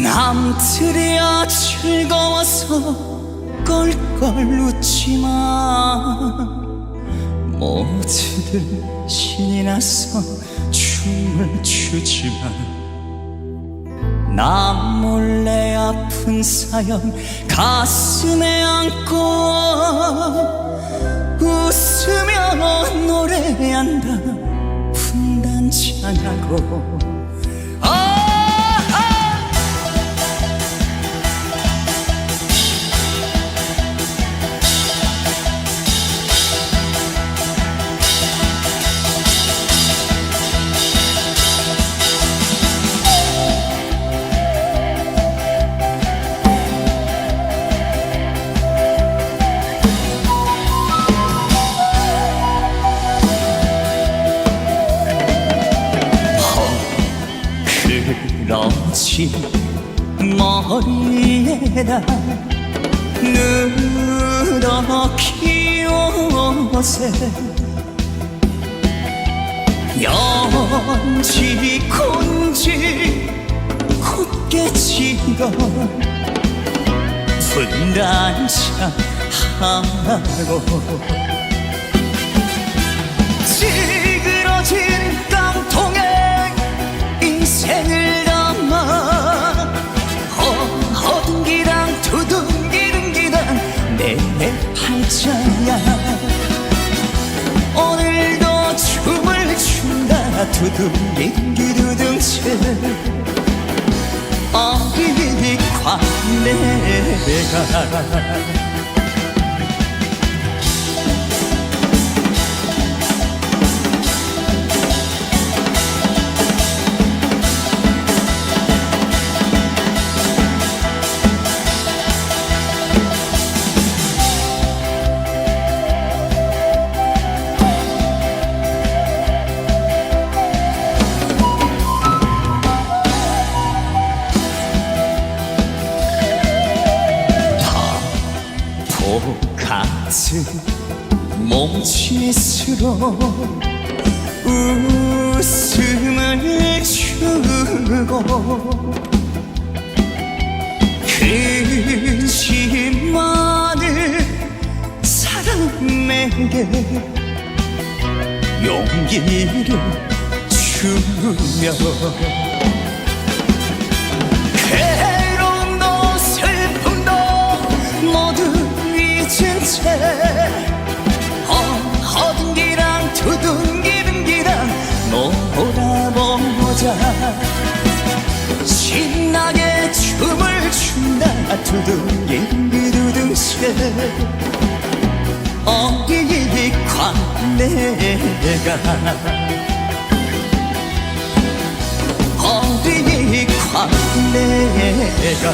남들이야 즐거워서 껄껄 웃지만 모두들 신이 나서 춤을 추지만 나 몰래 아픈 사연 가슴에 안고 웃으며 노래한다. 분단장하고 그렇지 머리에다 누렇기 옷에 연지 곤지 굳게 지던 분단차 하고 팔자야 오늘도 춤을 춘다. 두둥기둥기두둥치 어디 관내가 같은 몸짓으로 웃음을 주고 근심만을 사람에게 용기를 주며 두둥기둥기두둥채 어디 관내가. 어디 관내가